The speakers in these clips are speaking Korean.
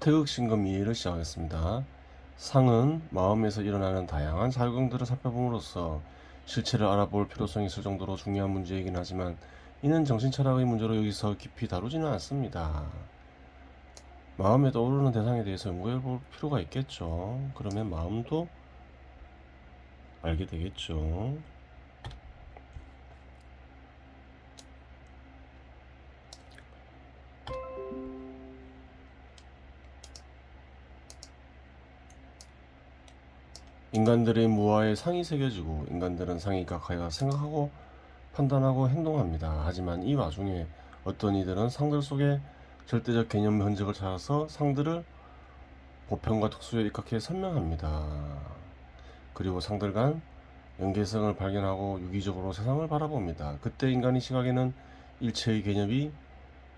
태극신금 이해를 시작하겠습니다. 상은 마음에서 일어나는 다양한 작용들을 살펴봄으로써 실체를 알아볼 필요성이 있을 정도로 중요한 문제이긴 하지만 이는 정신철학의 문제로 여기서 깊이 다루지는 않습니다. 마음에 떠오르는 대상에 대해서 연구해 볼 필요가 있겠죠. 그러면 마음도 알게 되겠죠. 인간들의 무아에 상이 새겨지고 인간들은 상이 각하여 생각하고 판단하고 행동합니다. 하지만 이 와중에 어떤 이들은 상들 속에 절대적 개념 흔적을 찾아서 상들을 보편과 특수에 입각해 설명합니다. 그리고 상들 간 연계성을 발견하고 유기적으로 세상을 바라봅니다. 그때 인간의 시각에는 일체의 개념이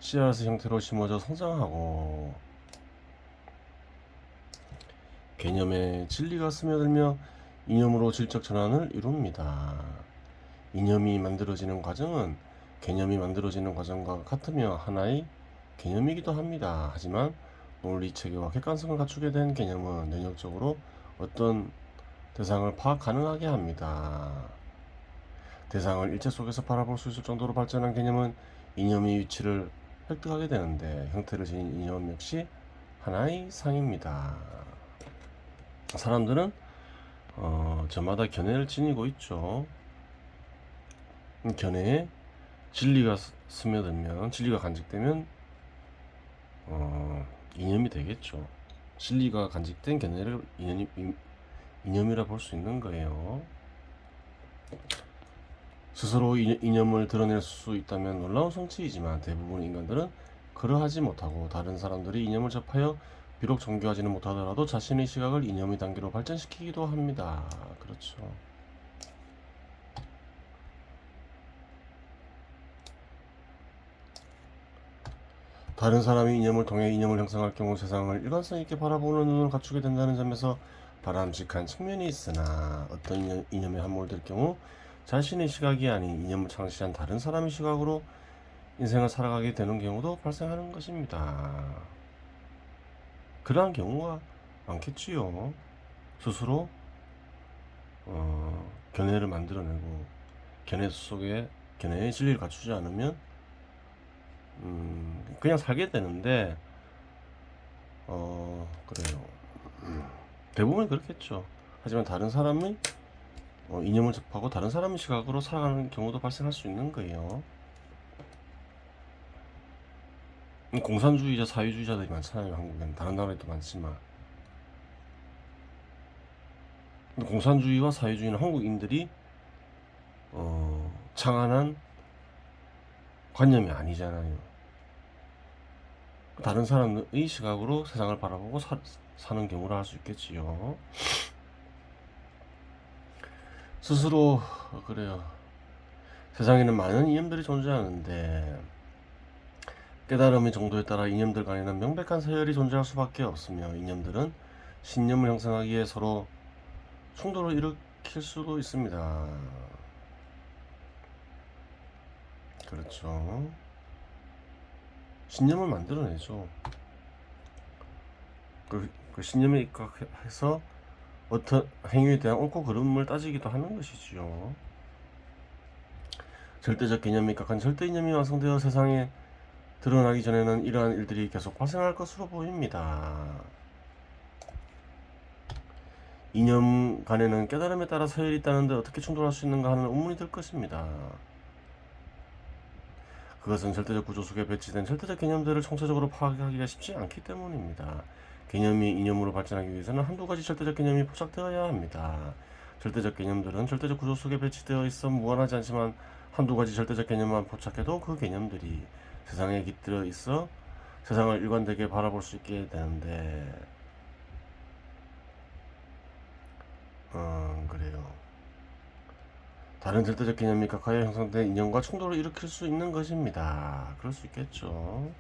씨앗의 형태로 심어져 성장하고 개념에 진리가 스며들며 이념으로 질적 전환을 이룹니다. 이념이 만들어지는 과정은 개념이 만들어지는 과정과 같으며 하나의 개념이기도 합니다. 하지만 논리 체계와 객관성을 갖추게 된 개념은 능력적으로 어떤 대상을 파악 가능하게 합니다. 대상을 일체 속에서 바라볼 수 있을 정도로 발전한 개념은 이념의 위치를 획득하게 되는데 형태를 지닌 이념 역시 하나의 상입니다. 사람들은 어, 저마다 견해를 지니고 있죠. 음, 견해에 진리가 스- 스며들면 진리가 간직되면 어, 이념이 되겠죠. 진리가 간직된 견해를 이념이, 이- 이념이라 볼 수 있는 거예요. 스스로 이- 이념을 드러낼 수 있다면 놀라운 성취이지만 대부분 인간들은 그러하지 못하고 다른 사람들이 이념을 접하여 비록 정교하지는 못하더라도 자신의 시각을 이념의 단계로 발전시키기도 합니다. 그렇죠. 다른 사람이 이념을 통해 이념을 형성할 경우 세상을 일관성 있게 바라보는 눈을 갖추게 된다는 점에서 바람직한 측면이 있으나 어떤 이념- 이념에 함몰될 경우 자신의 시각이 아닌 이념을 창시한 다른 사람의 시각으로 인생을 살아가게 되는 경우도 발생하는 것입니다. 그러한 경우가 많겠지요. 스스로 어, 견해를 만들어내고 견해 속에 견해의 진리를 갖추지 않으면 음, 그냥 살게 되는데 어 그래요. 음, 대부분 그렇겠죠. 하지만 다른 사람의 어, 이념을 접하고 다른 사람의 시각으로 살아가는 경우도 발생할 수 있는 거예요. 음, 공산주의자, 사회주의자들이 많잖아요, 한국에는. 다른 나라에도 많지만. 공산주의와 사회주의는 한국인들이 어, 창안한 관념이 아니잖아요. 다른 사람의 시각으로 세상을 바라보고 사, 사는 경우라 할수 있겠지요. 스스로 어, 그래요. 세상에는 많은 이념들이 존재하는데 깨달음의 정도에 따라 이념들 간에는 명백한 서열이 존재할 수밖에 없으며 이념들은 신념을 형성하기에 서로 충돌을 일으킬 수도 있습니다. 그렇죠. 신념을 만들어내죠. 그, 그 신념에 입각해서 어떤 행위에 대한 옳고 그름을 따지기도 하는 것이지요. 절대적 개념에 입각한 절대 이념이 완성되어 세상에 드러나기 전에는 이러한 일들이 계속 발생할 것으로 보입니다. 이념 간에는 깨달음에 따라 서열이 있다는데 어떻게 충돌할 수 있는가 하는 의문이 들 것입니다. 그것은 절대적 구조 속에 배치된 절대적 개념들을 총체적으로 파악하기가 쉽지 않기 때문입니다. 개념이 이념으로 발전하기 위해서는 한두 가지 절대적 개념이 포착되어야 합니다. 절대적 개념들은 절대적 구조 속에 배치되어 있어 무관하지 않지만 한두 가지 절대적 개념만 포착해도 그 개념들이 세상에 깃들어 있어 세상을 일관되게 바라볼 수 있게 되는데 음 그래요. 다른 절대적 개념이 각하에 형성된 인연과 충돌을 일으킬 수 있는 것입니다. 그럴 수 있겠죠.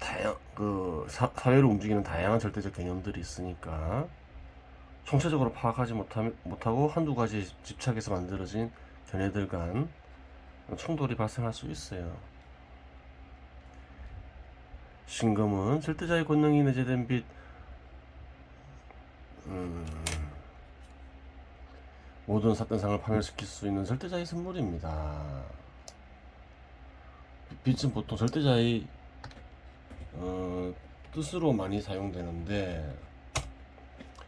다양 그 사, 사회를 움직이는 다양한 절대적 개념들이 있으니까 총체적으로 파악하지 못하, 못하고 한두 가지 집착해서 만들어진 견해들 간 충돌이 발생할 수 있어요. 신금은 절대자의 권능이 내재된 빛 음, 모든 사건상을 파멸시킬 수 있는 절대자의 선물입니다. 빛은 보통 절대자의 어, 뜻으로 많이 사용되는데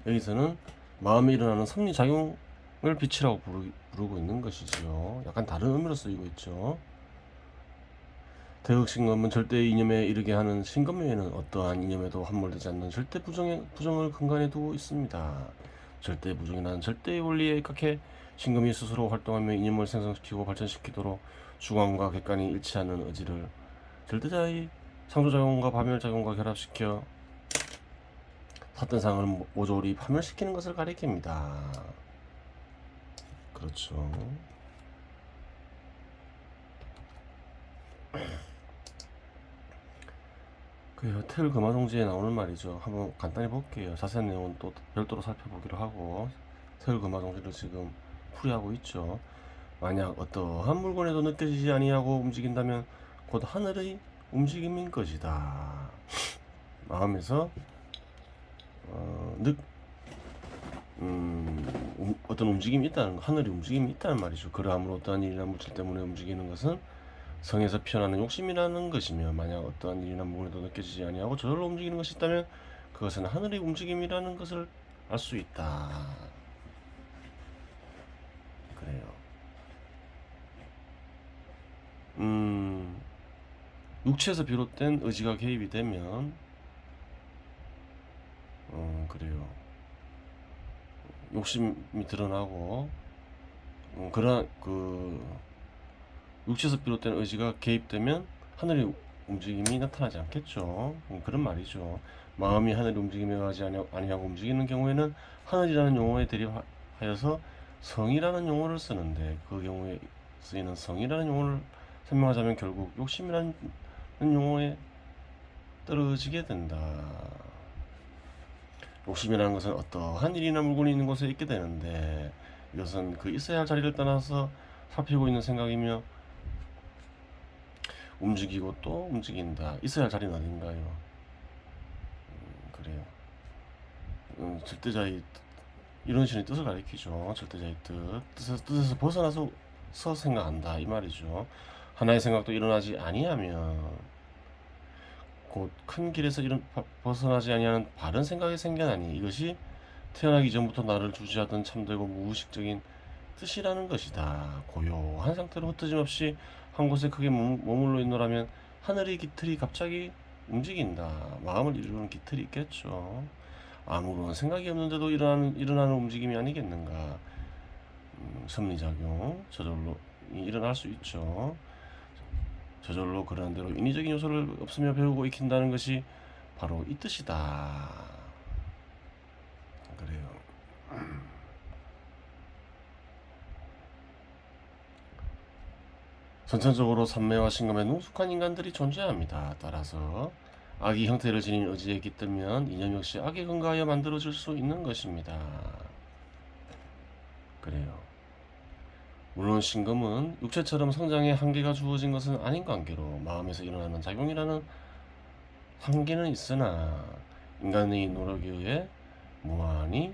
여기서는 마음에 일어나는 섭리작용 을 빛이라고 부르, 부르고 있는 것이지요. 약간 다른 의미로 쓰이고 있죠. 대극신검은 절대 이념에 이르게 하는 신검에는 어떠한 이념에도 함몰되지 않는 절대 부정의, 부정을 근간에 두고 있습니다. 절대 부정이라는 절대의 원리에 입각해 신검이 스스로 활동하며 이념을 생성시키고 발전시키도록 주관과 객관이 일치하는 의지를 절대자의 상조작용과 파멸작용과 결합시켜 사건상을 모- 모조리 파멸시키는 것을 가리킵니다. 그렇죠. 그 호텔 금화동지에 나오는 말이죠. 한번 간단히 볼게요. 자세한 내용은 또 별도로 살펴보기로 하고 호텔 금화동지를 지금 풀이하고 있죠. 만약 어떠한 물건에도 느껴지지 아니하고 움직인다면 곧 하늘의 움직임인 것이다. 마음에서 어, 느, 음, 음, 어떤 움직임이 있다는 거, 하늘이 움직임이 있다는 말이죠. 그러함으로 어떠한 일이나 물질 때문에 움직이는 것은 성에서 피어나는 욕심이라는 것이며 만약 어떠한 일이나 물건에도 느껴지지 아니하고 저절로 움직이는 것이 있다면 그것은 하늘의 움직임이라는 것을 알 수 있다. 그래요. 음, 육체에서 비롯된 의지가 개입이 되면 어, 그래요. 욕심이 드러나고 음, 그런 그 육체에서 비롯된 의지가 개입되면 하늘의 움직임이 나타나지 않겠죠. 음, 그런 말이죠. 마음이 하늘의 움직임에 가지 아니- 아니하고 움직이는 경우에는 하늘이라는 용어에 대립하여서 성이라는 용어를 쓰는데 그 경우에 쓰이는 성이라는 용어를 설명하자면 결국 욕심이라는 용어에 떨어지게 된다. 욕심이라는 것은 어떠한 일이나 물건이 있는 곳에 있게 되는데 이것은 그 있어야 할 자리를 떠나서 살피고 있는 생각이며 움직이고 또 움직인다. 있어야 할 자리는 어딘가요? 음, 그래요. 음, 절대자의 뜻, 이런 식의 뜻을 가리키죠. 절대자의 뜻. 뜻에서, 뜻에서 벗어나서 서 생각한다. 이 말이죠. 하나의 생각도 일어나지 아니하면 곧 큰 길에서 이런 바- 벗어나지 아니하는 바른 생각이 생겨나니 이것이 태어나기 전부터 나를 주지하던 참되고 무의식적인 뜻이라는 것이다. 고요한 상태로 흩어짐 없이 한 곳에 크게 머물- 머물러 있노라면 하늘의 깃틀이 갑자기 움직인다. 마음을 이루는 깃틀이 있겠죠. 아무런 생각이 없는데도 일어나는, 일어나는 움직임이 아니겠는가. 음, 섭리작용, 저절로 이- 일어날 수 있죠. 저절로 그러는 대로 인위적인 요소를 없으며 배우고 익힌다는 것이 바로 이 뜻이다. 그래요. 전천적으로 삼매와 신금에 능숙한 인간들이 존재합니다. 따라서 악의 형태를 지닌 의지에 깃들면 이념 역시 악에 근거하여 만들어질 수 있는 것입니다. 그래요. 물론 신금은 육체처럼 성장에 한계가 주어진 것은 아닌 관계로 마음에서 일어나는 작용이라는 한계는 있으나 인간의 노력에 의해 무한히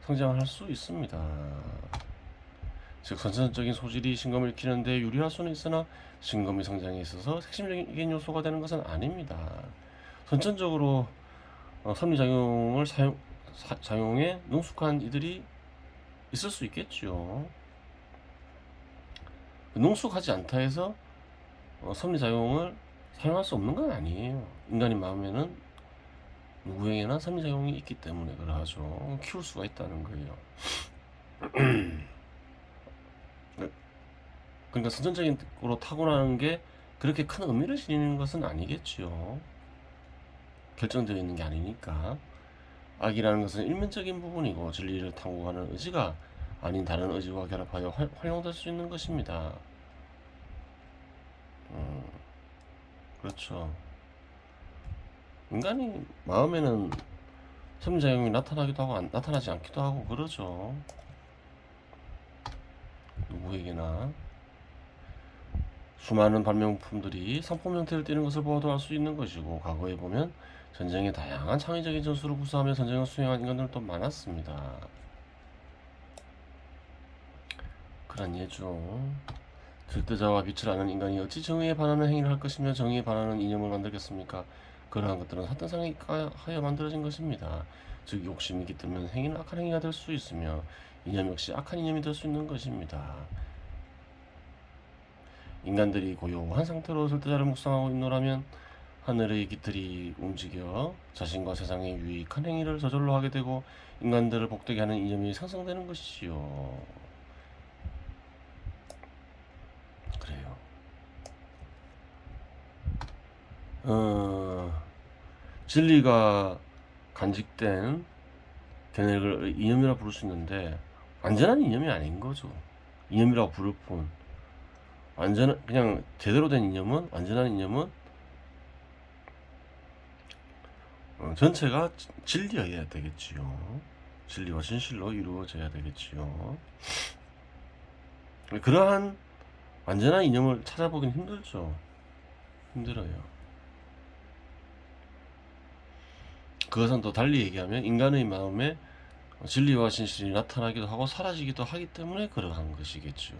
성장할 수 있습니다. 즉 선천적인 소질이 신금을 키는데 유리할 수는 있으나 신금의 성장에 있어서 핵심적인 요소가 되는 것은 아닙니다. 선천적으로 어, 섭리작용을 사용, 사, 사용에 능숙한 이들이 있을 수 있겠죠. 능숙하지 않다 해서 어, 섭리작용을 사용할 수 없는 건 아니에요. 인간의 마음에는 누구에게나 섭리작용이 있기 때문에 그러하죠. 키울 수가 있다는 거예요. 그러니까 선천적으로 타고나는 게 그렇게 큰 의미를 지니는 것은 아니겠지요. 결정되어 있는 게 아니니까. 악이라는 것은 일면적인 부분이고 진리를 탐구하는 의지가 아닌 다른 의지와 결합하여 활, 활용될 수 있는 것입니다. 음, 그렇죠. 인간이 마음에는 섭리작용이 나타나기도 하고 안, 나타나지 않기도 하고 그러죠. 누구에게나 수많은 발명품들이 상품 형태를 띠는 것을 보아도 알 수 있는 것이고 과거에 보면 전쟁의 다양한 창의적인 전술을 구사하며 전쟁을 수행한 인간들도 많았습니다. 예죠. 절대자와 빛을 아는 인간이 어찌 정의에 반하는 행위를 할 것이며 정의에 반하는 이념을 만들겠습니까? 그러한 것들은 사탄상에 하여 만들어진 것입니다. 즉 욕심이 깃들면 행위는 악한 행위가 될 수 있으며 이념 역시 악한 이념이 될 수 있는 것입니다. 인간들이 고요한 상태로 절대자를 묵상하고 있노라면 하늘의 깃들이 움직여 자신과 세상에 유익한 행위를 저절로 하게 되고 인간들을 복되게 하는 이념이 상승되는 것이지요. 어, 진리가 간직된 견해를 이념이라 부를 수 있는데 완전한 이념이 아닌 거죠. 이념이라고 부를 뿐. 완전 그냥 제대로 된 이념은 완전한 이념은 어, 전체가 지- 진리여야 되겠지요. 진리와 진실로 이루어져야 되겠지요. 그러한 완전한 이념을 찾아보긴 힘들죠. 힘들어요. 그것은 또 달리 얘기하면 인간의 마음에 진리와 진실이 나타나기도 하고 사라지기도 하기 때문에 그러한 것이겠죠.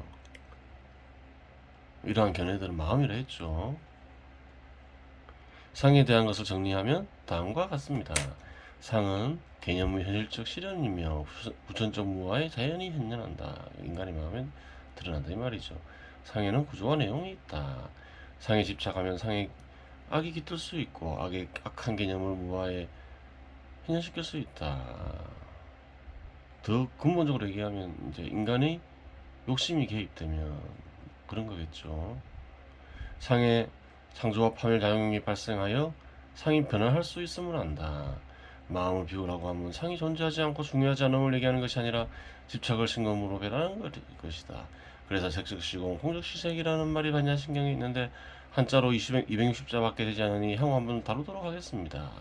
이러한 견해들은 마음이라 했죠. 상에 대한 것을 정리하면 다음과 같습니다. 상은 개념의 현실적 실현이며 후- 후천적 무화에 자연히 현현한다. 인간의 마음에 드러난다 이 말이죠. 상에는 구조와 내용이 있다. 상에 집착하면 상에 악이 깃들 수 있고 악의 악한 개념을 무화에 현현시킬 수 있다. 더 근본적으로 얘기하면 이제 인간의 욕심이 개입되면 그런 거겠죠. 상의 창조와 파멸 작용이 발생하여 상이 변화할 수 있음을 안다. 마음을 비우라고 하면 상이 존재하지 않고 중요하지 않음을 얘기하는 것이 아니라 집착을 신검으로 배라는 것- 것이다. 그래서 색색시공 홍적시색이라는 말이 반야신경에 있는데 한자로 20, 260자밖에 되지 않으니 향후 한번 다루도록 하겠습니다.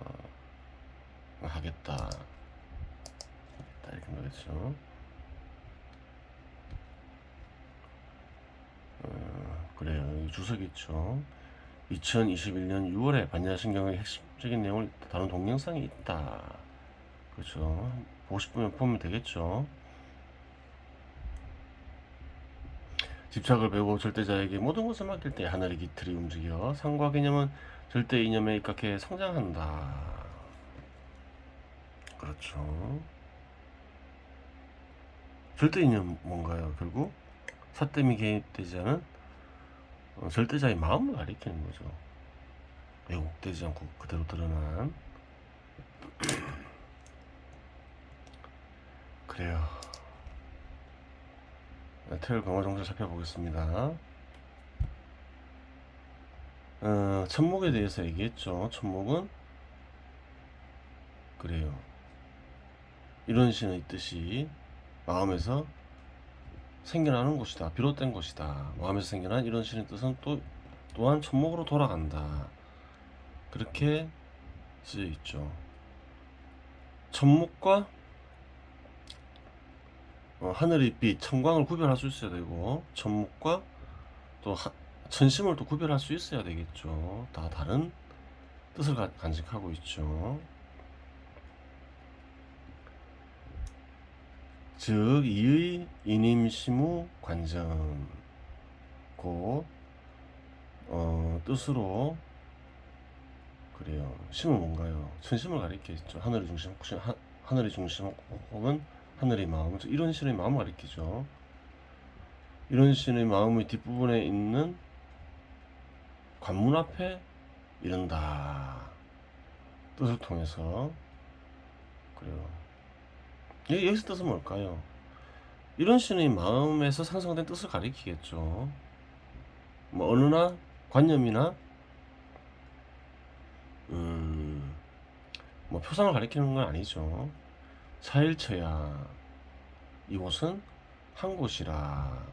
어, 하겠다. 이렇게 말했죠. 어, 그래요. 주석이 있죠. 2021년 6월에 반야신경의 핵심적인 내용을 다룬 동영상이 있다. 그렇죠. 보고 싶으면 보면 되겠죠. 집착을 배우고 절대자에게 모든 것을 맡길 때 하늘의 깃틀이 움직여 상과 개념은 절대 이념에 입각해 성장한다. 그렇죠. 절대 이념 뭔가요? 결국 사땜이 개입되지 않은 어, 절대자의 마음을 가리키는 거죠. 왜곡되지 않고 그대로 드러난 그래요. 네, 태열 강화 정책 살펴보겠습니다. 어, 천목에 대해서 얘기했죠. 천목은 그래요. 이런 신의 뜻이 마음에서 생겨나는 곳이다. 비롯된 곳이다. 마음에서 생겨난 이런 신의 뜻은 또 또한 천목으로 돌아간다. 그렇게 쓰여 있죠. 천목과 어, 하늘의 빛, 천광을 구별할 수 있어야 되고 천목과 또 하, 천심을 또 구별할 수 있어야 되겠죠. 다 다른 뜻을 가, 간직하고 있죠. 즉 이의 인임시무 관전 곧 어, 뜻으로 그래요. 심은 뭔가요? 천심을 가리키죠. 하늘의 중심 혹시 하, 하늘의 중심 혹은 하늘의 마음 이런 신의 마음을 가리키죠. 이런 신의 마음의 뒷부분에 있는 관문 앞에 이른다. 뜻을 통해서 그래요. 여- 여기서 뜻은 뭘까요? 이런 신의 마음에서 상성된 뜻을 가리키겠죠. 뭐 어느나 관념이나 음, 뭐 표상을 가리키는 건 아니죠. 사일처야 이곳은 한 곳이라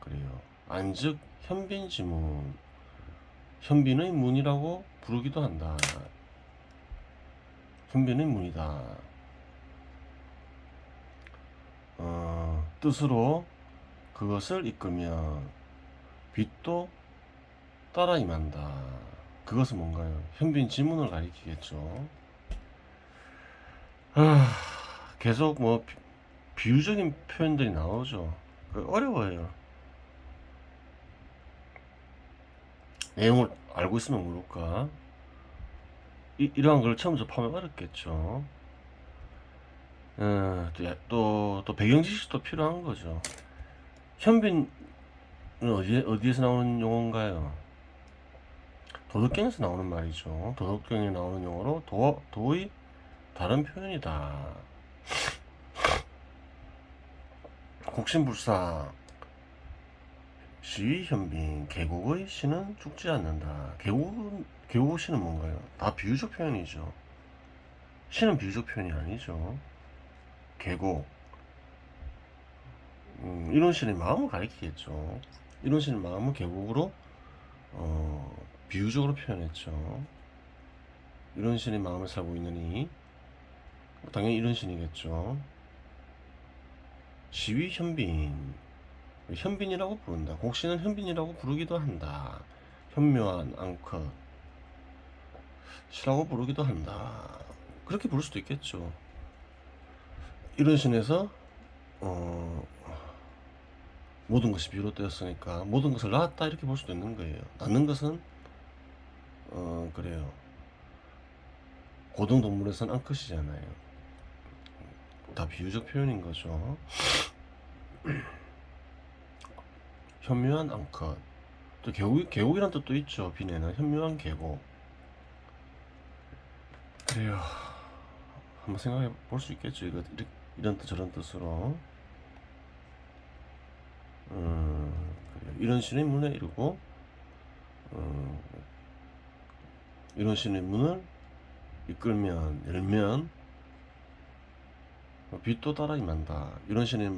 그래요. 안즉 현빈 지문 현빈의 문이라고 부르기도 한다. 현빈의 문이다. 어, 뜻으로 그것을 이끌면 빛도 따라 임한다. 그것은 뭔가요? 현빈 지문을 가리키겠죠. 아, 계속 뭐 비- 비유적인 표현들이 나오죠. 그 어려워요. 내용을 알고 있으면 모를까. 이, 이러한 걸 처음 접하면 어렵겠죠. 어, 또, 야- 또, 또 배경 지식도 필요한 거죠. 현빈은 어디에, 어디에서 나오는 용어인가요? 도덕경에서 나오는 말이죠. 도덕경에 나오는 용어로 도, 도의 다른 표현이다. 곡신불사 시위 현빈 계곡의 시는 죽지 않는다. 계곡은 계곡 시는 뭔가요? 다 비유적 표현이죠. 시는 비유적 표현이 아니죠. 계곡 음, 이런 시는 마음을 가리키겠죠. 이런 시는 마음을 계곡으로 어, 비유적으로 표현했죠. 이런 신의 마음을 살고 있느니 당연히 이런 신이겠죠. 시위 현빈 현빈이라고 부른다. 곡신은 현빈이라고 부르기도 한다. 현묘한 앙컷 시라고 부르기도 한다. 그렇게 부를 수도 있겠죠. 이런 신에서 어, 모든 것이 비롯되었으니까 모든 것을 낳았다 이렇게 볼 수도 있는 거예요. 낳는 것은 어 그래요. 고등동물에서는 앙컷이잖아요. 다 비유적 표현인 거죠. 현묘한 앙컷. 또 계곡, 계곡이란 뜻도 있죠. 비내는 현묘한 계곡. 그래요. 한번 생각해 볼 수 있겠죠. 이거 이런 뜻 저런 뜻으로. 음. 이런 신의 문에 이르고 음, 이런 신의 문을 이끌면 열면 빛도 따라 임한다. 이런 신의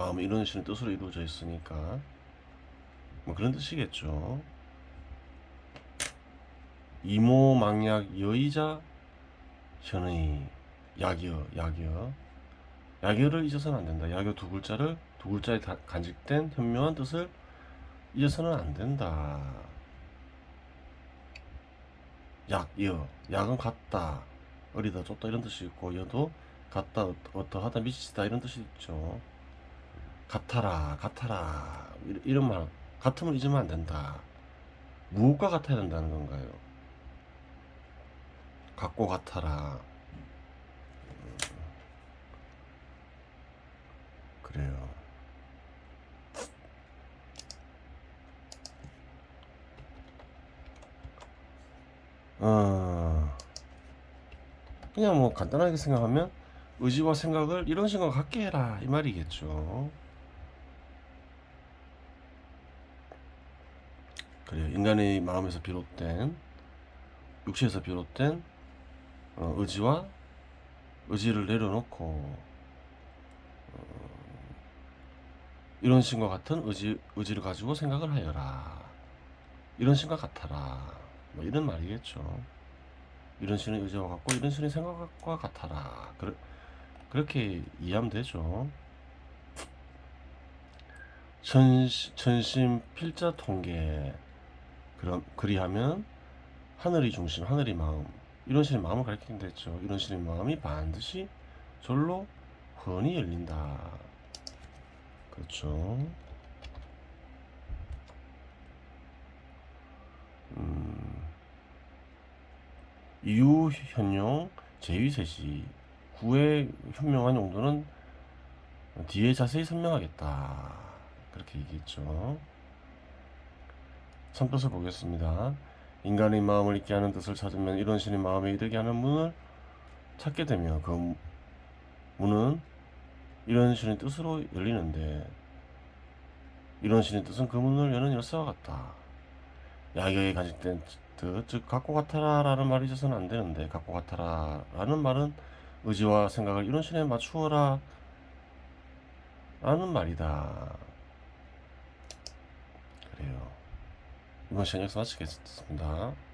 마- 마음은 이런 신의 뜻으로 이루어져 있으니까 뭐 그런 뜻이겠죠. 이모 망약 여의자 현의 야기어 야기어 야기어를 잊어서는 안 된다. 야기어 두 글자를 두 글자에 다- 간직된 현명한 뜻을 잊어서는 안 된다. 약, 여. 약은 같다. 어리다, 좁다 이런 뜻이 있고 여도 같다, 어떠- 어떠하다, 미치다 이런 뜻이 있죠. 같아라, 같아라 이- 이런 말 같음을 잊으면 안 된다. 무엇과 같아야 된다는 건가요? 같고 같아라. 음, 그래요. 어, 그냥 뭐 간단하게 생각하면 의지와 생각을 이런 식으로 갖게 해라 이 말이겠죠. 그래요. 인간의 마음에서 비롯된 육체에서 비롯된 어, 의지와 의지를 내려놓고 어, 이런 신과 같은 의지 의지를 가지고 생각을 하여라. 이런 신과 같아라. 뭐 이런 말이겠죠. 이런 신의 의지와 같고 이런 신의 생각과 같아라. 그러, 그렇게 이해하면 되죠. 천, 천심 필자 통계 그럼 그리하면 하늘의 중심, 하늘의 마음 이런 신의 마음을 가리키는 됐죠. 이런 신의 마음이 반드시 절로 훤히 열린다. 그렇죠. 음, 이유 현용 제위세시 구의 현명한 용도는 뒤에 자세히 설명하겠다. 그렇게 얘기했죠. 선뜻을 보겠습니다. 인간의 마음을 잊게 하는 뜻을 찾으면 이런 신의 마음에 이르게 하는 문을 찾게 되면 그 문은 이런 신의 뜻으로 열리는데 이런 신의 뜻은 그 문을 여는 열쇠와 같다. 야경에 간직된 뜻, 즉 갖고 같아라라는 말이 있어서는 안 되는데 갖고 같아라라는 말은 의지와 생각을 이런 신에 맞추어라 라는 말이다. 그래요. 이번 여기서 마치겠습니다.